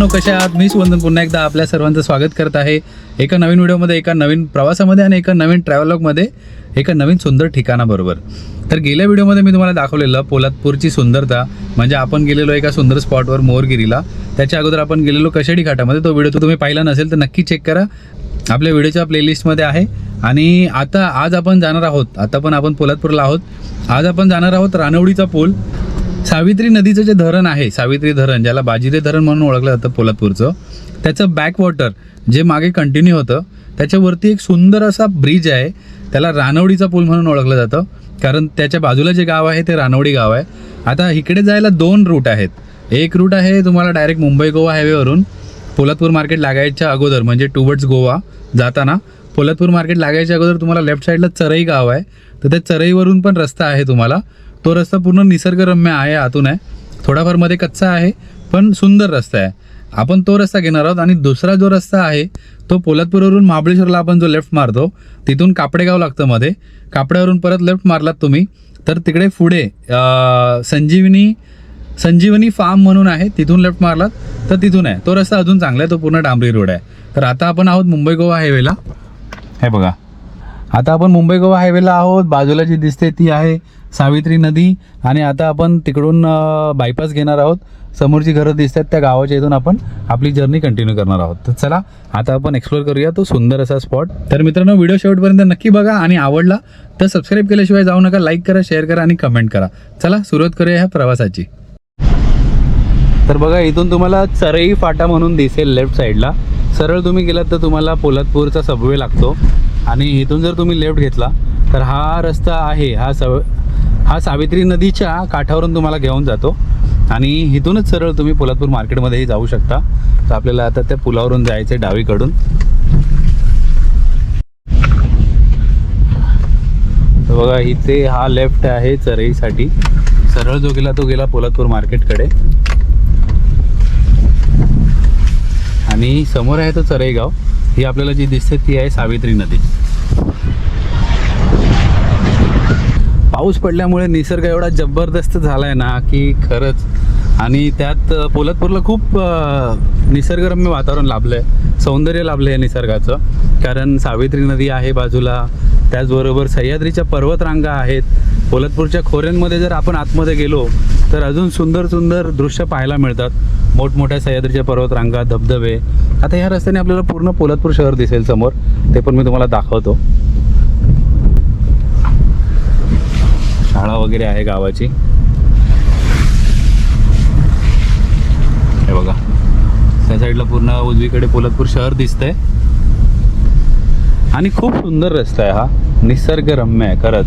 मित्रांनो कशा आहात? मी सुवंदन पुन्हा एकदा आपल्या सर्वांचं स्वागत करत आहे. एका नवीन व्हिडिओमध्ये एका नवीन प्रवासामध्ये आणि एका नवीन ट्रॅव्हलॉगमध्ये एका नवीन सुंदर ठिकाणाबरोबर. तर गेल्या व्हिडिओमध्ये मी तुम्हाला दाखवलेलं पोलादपूरची सुंदरता म्हणजे आपण गेलेलो एका सुंदर स्पॉटवर मोरगिरीला. त्याच्या अगोदर आपण गेलेलो कशेडी घाटामध्ये. तो व्हिडिओ तुम्ही पाहिला नसेल तर नक्की चेक करा. आपल्या व्हिडिओच्या प्लेलिस्टमध्ये आहे. आणि आता आज आपण जाणार आहोत. आता पण आपण पोलादपूरला आहोत. आज आपण जाणार आहोत रानवडीचा पूल. सावित्री नदीचं जे धरण आहे सावित्री धरण ज्याला बाजिरे धरण म्हणून ओळखलं जातं पोलादपूरचं त्याचं बॅकवॉटर जे मागे कंटिन्यू होतं त्याच्यावरती एक सुंदर असा ब्रिज आहे. त्याला रानवडीचा पूल म्हणून ओळखलं जातं. कारण त्याच्या बाजूला जे गाव आहे ते रानवडी गाव आहे. आता इकडे जायला दोन रूट आहेत. एक रूट आहे तुम्हाला डायरेक्ट मुंबई गोवा हायवेवरून पोलादपूर मार्केट लागायच्या अगोदर म्हणजे टुवर्ड्स गोवा जाताना. पोलादपूर मार्केट लागायच्या अगोदर तुम्हाला लेफ्ट साईडला चरई गाव आहे. तर त्या चरईवरून पण रस्ता आहे तुम्हाला. तो रस्ता पूर्ण निसर्गरम्य आहे आतून आहे. थोडाफारमध्ये कच्चा आहे पण सुंदर रस्ता आहे. आपण तो रस्ता घेणार आहोत आणि दुसरा जो रस्ता आहे तो पोलादपूरवरून महाबळेश्वरला आपण जो लेफ्ट मारतो तिथून कापडेगाव लागतं मध्ये. कापड्यावरून परत लेफ्ट मारलात तुम्ही तर तिकडे पुढे संजीवनी संजीवनी फार्म म्हणून आहे तिथून लेफ्ट मारलात तर तिथून आहे. तो रस्ता अजून चांगला आहे तो पूर्ण डांबरी रोड आहे. तर आता आपण आहोत मुंबई गोवा हायवेला हे बघा. आता आपण मुंबई गोवा हायवेला आहोत बाजूला जी दिसते ती आहे सावित्री नदी आणि आता आपण तिकडून बायपास घेणार आहोत. समोरची घरं दिसतात त्या गावाच्या इथून आपण आपली जर्नी कंटिन्यू करणार आहोत. तर चला आता आपण एक्सप्लोर करूया तो सुंदर असा स्पॉट तर मित्रांनो व्हिडिओ शेवटपर्यंत नक्की बघा आणि आवडला तर सबस्क्राईब केल्याशिवाय जाऊ नका. लाईक करा शेअर करा आणि कमेंट करा. चला सुरुवात करूया ह्या प्रवासाची. तर बघा इथून तुम्हाला चरई फाटा म्हणून दिसेल लेफ्ट साईडला सरळ तुम्ही गेलात तर तुम्हाला पोलादपूरचा सबवे लागतो. आणि इथून जर तुम्ही लेफ्ट घेतला तर हा रस्ता आहे हा सव हा सावित्री नदीच्या काठावरून तुम्हाला घेऊन जातो. आणि इथूनच सरळ तुम्ही पोलादपूर मार्केटमध्येही जाऊ शकता. तर आपल्याला आता त्या पुलावरून जायचं आहे डावीकडून बघा इथे हा लेफ्ट आहे चरईसाठी. सरळ जो गेला तो गेला पोलादपूर मार्केटकडे. आणि समोर आहे तो चरईगाव. ही आपल्याला जी दिसते ती आहे सावित्री नदी. पाऊस पडल्यामुळे निसर्ग एवढा जबरदस्त झालाय ना की खरंच. आणि त्यात पोलादपूरला खूप निसर्गरम्य वातावरण लाभलं आहे सौंदर्य लाभलं आहे निसर्गाचं. कारण सावित्री नदी आहे बाजूला. त्याचबरोबर सह्याद्रीच्या पर्वतरांगा आहेत. पोलादपूरच्या खोऱ्यांमध्ये जर आपण आतमध्ये गेलो तर अजून सुंदर सुंदर दृश्य पाहायला मिळतात. मोठमोठ्या सह्याद्रीच्या पर्वतरांगा धबधबे. आता ह्या रस्त्याने आपल्याला पूर्ण पोलादपूर शहर दिसेल समोर. ते पण मी तुम्हाला दाखवतो. शाळा वगैरे आहे गावाची. हे बघा. त्या साईडला पूर्ण उजवीकडे पोलादपूर शहर दिसतंय. आणि खूप सुंदर रस्ता आहे हा. निसर्गरम्य आहे खरंच.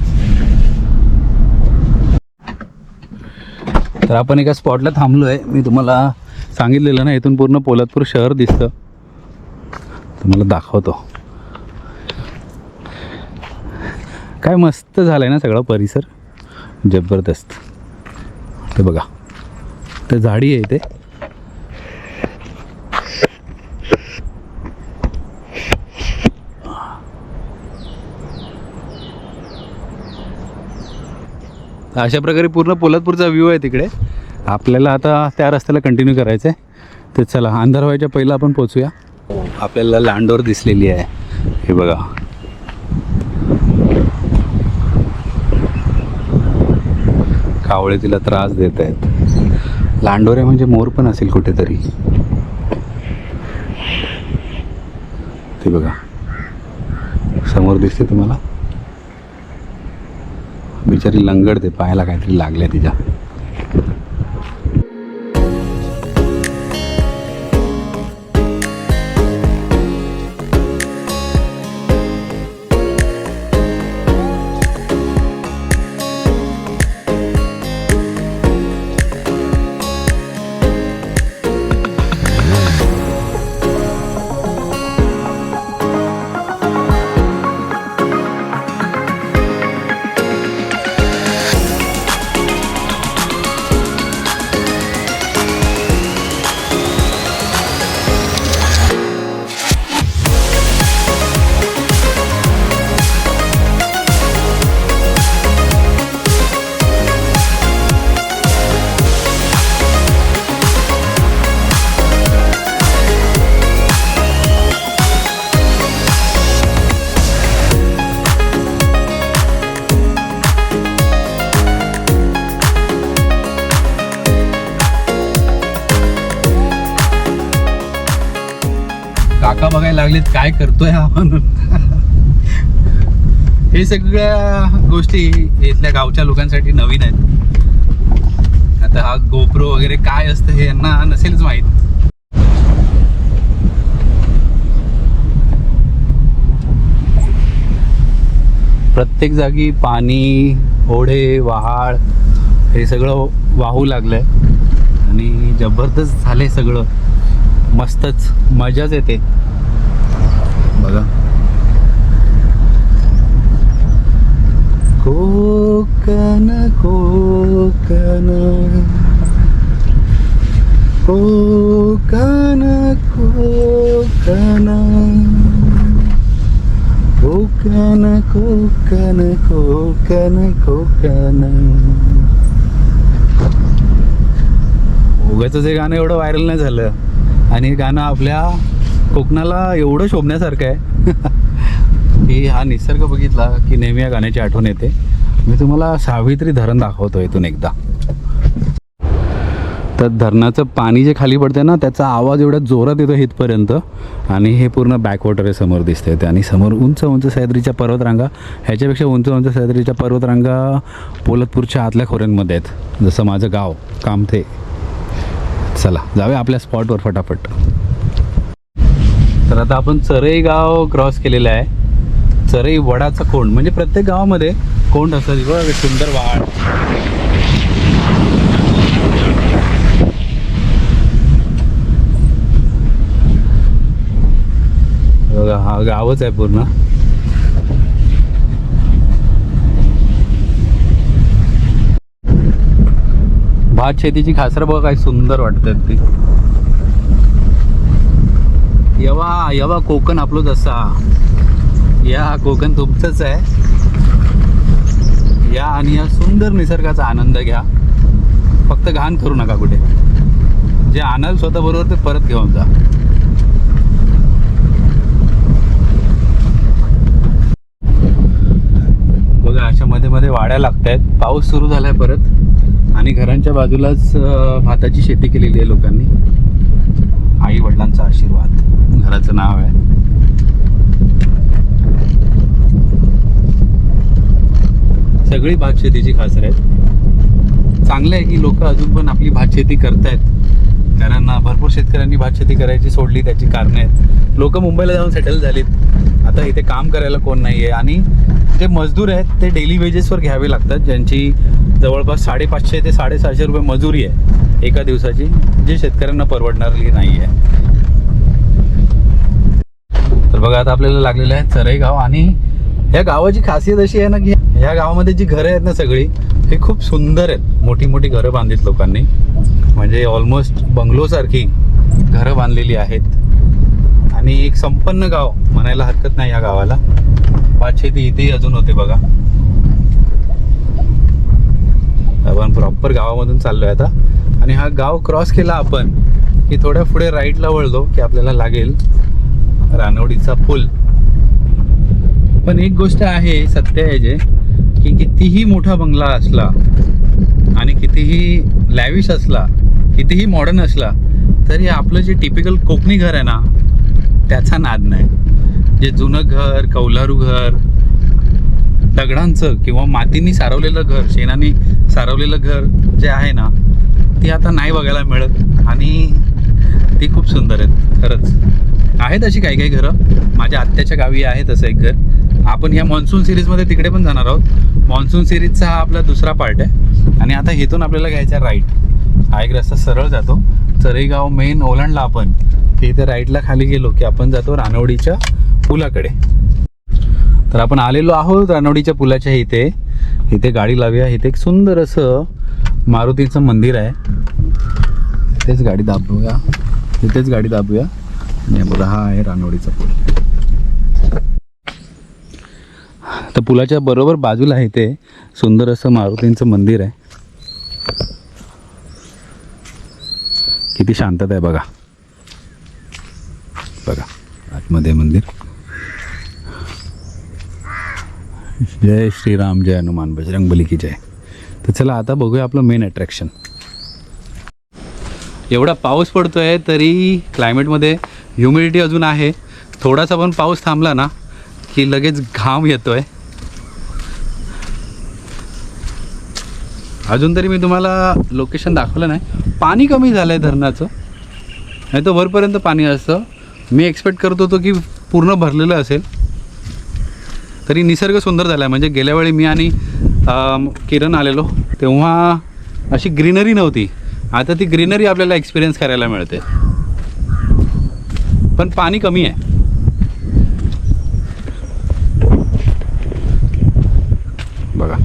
तर आपण एका स्पॉटला थांबलो आहे मी तुम्हाला सांगितलेलं ना इथून पूर्ण पोलादपूर शहर दिसतं. तुम्हाला दाखवतो. काय मस्त झालं आहे ना सगळा परिसर. जबरदस्त. ते बघा. ते झाडी आहे ते. अशा प्रकारे पूर्ण पोलादपूरचा व्ह्यू आहे तिकडे. आपल्याला आता त्या रस्त्याला कंटिन्यू करायचं आहे तर चला अंधार व्हायच्या पहिलं आपण पोचूया आपल्याला लांडोर दिसलेली आहे. हे बघा. कावळे तिला त्रास देत आहेत. लांडोरे म्हणजे मोर पण असेल कुठेतरी. ते बघा. समोर दिसते तुम्हाला? बिचारी लंगडते पायाला काहीतरी लागले तिच्या. लागलेत काय करतोय हा म्हणून हे सगळ्या गोष्टी इथल्या गावच्या लोकांसाठी नवीन आहेत. आता हा गोप्रो वगैरे काय असतं हे यांना नसेलच माहीत. प्रत्येक जागी पाणी ओढे वहाळ हे सगळं वाहू लागलंय. आणि जबरदस्त झालंय सगळं. मस्तच मजाच येते. बघा. कोकण कोकण. कोकण कोकण. कोकण कोकण कोकण कोकण. उगाच हे गाणं एवढं व्हायरल नाही झालं. आणि हे गाणं आपल्या कोकणाला एवढं शोभण्यासारखं आहे. की हा निसर्ग बघितला की नेहमी या गाण्याची आठवण येते. मी तुम्हाला सावित्री धरण दाखवतो इथून एकदा. तर धरणाचं पाणी जे खाली पडते ना त्याचा आवाज एवढ्या जोरात येतो इथपर्यंत. आणि हे पूर्ण बॅकवॉटर आहे समोर दिसते ते. आणि समोर उंच उंच सह्याद्रीच्या पर्वतरांगा ह्याच्यापेक्षा उंच उंच सह्याद्रीच्या पर्वतरांगा पोलतपूरच्या आतल्या खोऱ्यांमध्ये आहेत. जसं माझं गाव कामथे. चला जाऊया आपल्या स्पॉटवर फटाफट. तर आता आपण चरई गाव क्रॉस केलेलं आहे. चरई वडाचा कोंड म्हणजे प्रत्येक गावामध्ये कोंड असतात. बघा सुंदर वाळ बघा हा गावच आहे पूर्ण. भात शेतीची खासरं बघा काय सुंदर वाटतात ती. यवा यवा कोकण आपलं असा या कोकण तुमचंच आहे. या आणि या सुंदर निसर्गाचा आनंद घ्या. फक्त घाण करू नका कुठे. जे आणाल स्वतः बरोबर ते परत घेऊन जा. बघा अशा मध्ये मध्ये वाड्या लागत आहेत पाऊस सुरू झालाय परत. आणि घरांच्या बाजूलाच भाताची शेती केलेली आहे लोकांनी. आई वडिलांचा आशीर्वाद. घराचं नाव आहे. सगळी भात शेतीची खासर आहेत. चांगलं आहे की लोक अजून पण आपली भात शेती करतायत. कारण अं, भरपूर शेतकऱ्यांनी भात शेती करायची सोडली त्याची कारणे आहेत. लोक मुंबईला जाऊन सेटल झालीत. आता इथे काम करायला कोण नाही आहे आणि जे मजदूर आहेत ते डेली वेजेसवर घ्यावे लागतात. ज्यांची जवळपास साडेपाचशे ते साडेसहाशे रुपये मजुरी आहे एका दिवसाची जे शेतकऱ्यांना परवडणारी नाही आहे बघा आता आपल्याला लागलेलं आहे चरई गाव आणि या गावाची खासियत अशी आहे ना की ह्या गावामध्ये जी घरं आहेत ना सगळी हे खूप सुंदर आहेत. मोठी मोठी घरं बांधलीत लोकांनी. म्हणजे ऑलमोस्ट बंगलोसारखी घरं बांधलेली आहेत. आणि एक संपन्न गाव म्हणायला हरकत नाही या गावाला. पाचशे ती इथेही अजून होते बघा. आपण प्रॉपर गावामधून चाललोय आता. आणि हा गाव क्रॉस केला आपण की थोड्या पुढे राईटला वळलो की आपल्याला लागेल. रानवडीचा पूल. पण एक गोष्ट आहे सत्य आहे जे की कितीही मोठा बंगला असला आणि कितीही लॅविश असला कितीही मॉडर्न असला तरी आपलं जे टिपिकल कोकणी घर आहे ना त्याचा नाद नाही. जे जुनं घर कौलारू घर दगडांचं किंवा मातीने सारवलेलं घर शेणाने सारवलेलं घर जे आहे ना ते आता नाही बघायला मिळत आणि ती खूप सुंदर आहेत खरंच. आहेत अशी काही काही घरं. माझ्या आत्याच्या गावी आहे तसं एक घर. आपण या मान्सून सिरीजमध्ये तिकडे पण जाणार आहोत. मान्सून सिरीजचा हा आपला दुसरा पार्ट आहे. आणि आता इथून आपल्याला घ्यायचा राईट हा एक रस्ता सरळ जातो. चरेगाव मेन ओलांडला आपण. इथे राईटला खाली गेलो की आपण जातो रानवडीच्या पुलाकडे. तर आपण आलेलो आहोत रानवडीच्या पुलाच्या इथे. इथे गाडी लावूया. इथे एक सुंदर असं मारुतीचं मंदिर आहे. इथेच गाडी दाबूया. इथेच गाडी दाबूया. आणि बघा हा आहे रानवडीचा पूल. तर पुलाच्या बरोबर बाजूला आहे इथे सुंदर असं मारुतींचं मंदिर आहे. किती शांतता आहे बघा. बघा आतमध्ये मंदिर. जय श्रीराम जय हनुमान बजरंग बली की जय. तर चला आता बघूया आपलं मेन अट्रॅक्शन एवढा पाऊस पडतोय तरी क्लायमेटमध्ये ह्युमिडिटी अजून आहे. थोडासा पण पाऊस थांबला ना की लगेच घाम येतोय. अजून तरी मी तुम्हाला लोकेशन दाखवलं नाही. पाणी कमी झालं आहे धरणाचं. नाही तर वरपर्यंत पाणी असतं. मी एक्सपेक्ट करत होतो की पूर्ण भरलेलं असेल. तरी निसर्ग सुंदर झाला आहे म्हणजे गेल्या वेळी मी आणि किरण आलेलो तेव्हा अशी ग्रीनरी नव्हती. आता ती ग्रीनरी आपल्याला एक्सपिरियन्स करायला मिळते. पण पाणी कमी आहे. बघा.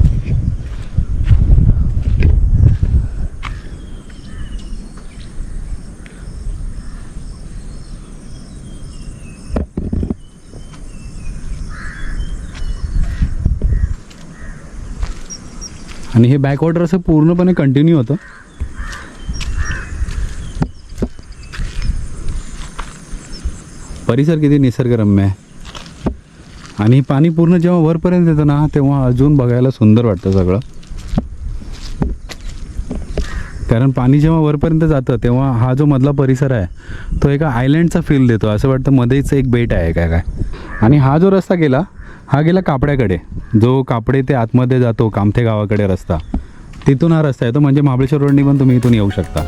आणि हे बॅकवॉटर असं पूर्णपणे कंटिन्यू होतं. परिसर किती निसर्गरम्य आहे. आणि पाणी पूर्ण जेव्हा वरपर्यंत येतं ना तेव्हा अजून बघायला सुंदर वाटतं सगळं. कारण पाणी जेव्हा वरपर्यंत जातं तेव्हा हा जो मधला परिसर आहे तो एका आयलँडचा फील देतो. असं वाटतं मध्येच एक बेट आहे काय काय. आणि हा जो रस्ता गेला हा गेला कापड्याकडे. जो कापडे ते आतमध्ये जातो कामथे गावाकडे रस्ता तिथून हा रस्ता येतो. म्हणजे महाबळेश्वर रोडनी पण तुम्ही इथून येऊ शकता.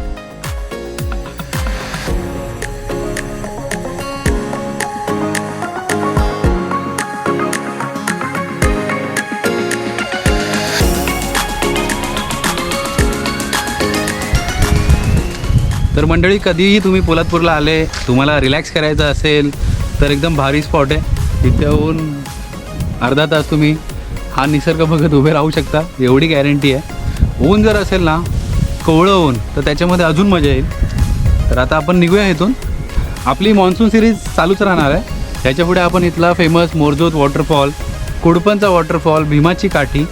तर मंडळी कधीही तुम्ही पोलादपूरला आले तुम्हाला रिलॅक्स करायचं असेल तर एकदम भारी स्पॉट आहे. तिथेहून अर्धा तास तुम्ही हा निसर्ग बघत उभे राहू शकता एवढी गॅरंटी आहे. ऊन जर असेल ना कोवळं ऊन तर त्याच्यामध्ये अजून मजा येईल. तर आता आपण निघूया इथून. आपली मान्सून सिरीज चालूच राहणार आहे. त्याच्यापुढे आपण इथला फेमस मोरजोत वॉटरफॉल कुडपनचा वॉटरफॉल भीमाची काठी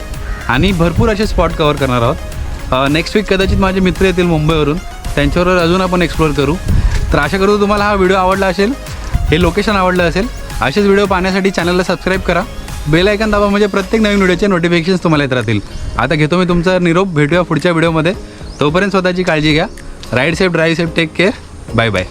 आणि भरपूर असे स्पॉट कवर करणार आहोत. नेक्स्ट वीक कदाचित माझे मित्र येतील मुंबईवरून. त्यांच्याबरोबर अजून आपण एक्सप्लोअर करू. तर आशा करतो तुम्हाला हा व्हिडिओ आवडला असेल हे लोकेशन आवडलं असेल असेच व्हिडिओ पाहण्यासाठी चॅनलला सबस्क्राईब करा. बेल ऐकन दाबा म्हणजे प्रत्येक नवीन व्हिडिओचे नोटिफिकेशन्स तुम्हाला येत राहतील. आता घेतो मी तुमचा निरोप भेटूया पुढच्या व्हिडिओमध्ये तोपर्यंत स्वतःची काळजी घ्या. Ride safe drive safe take care bye bye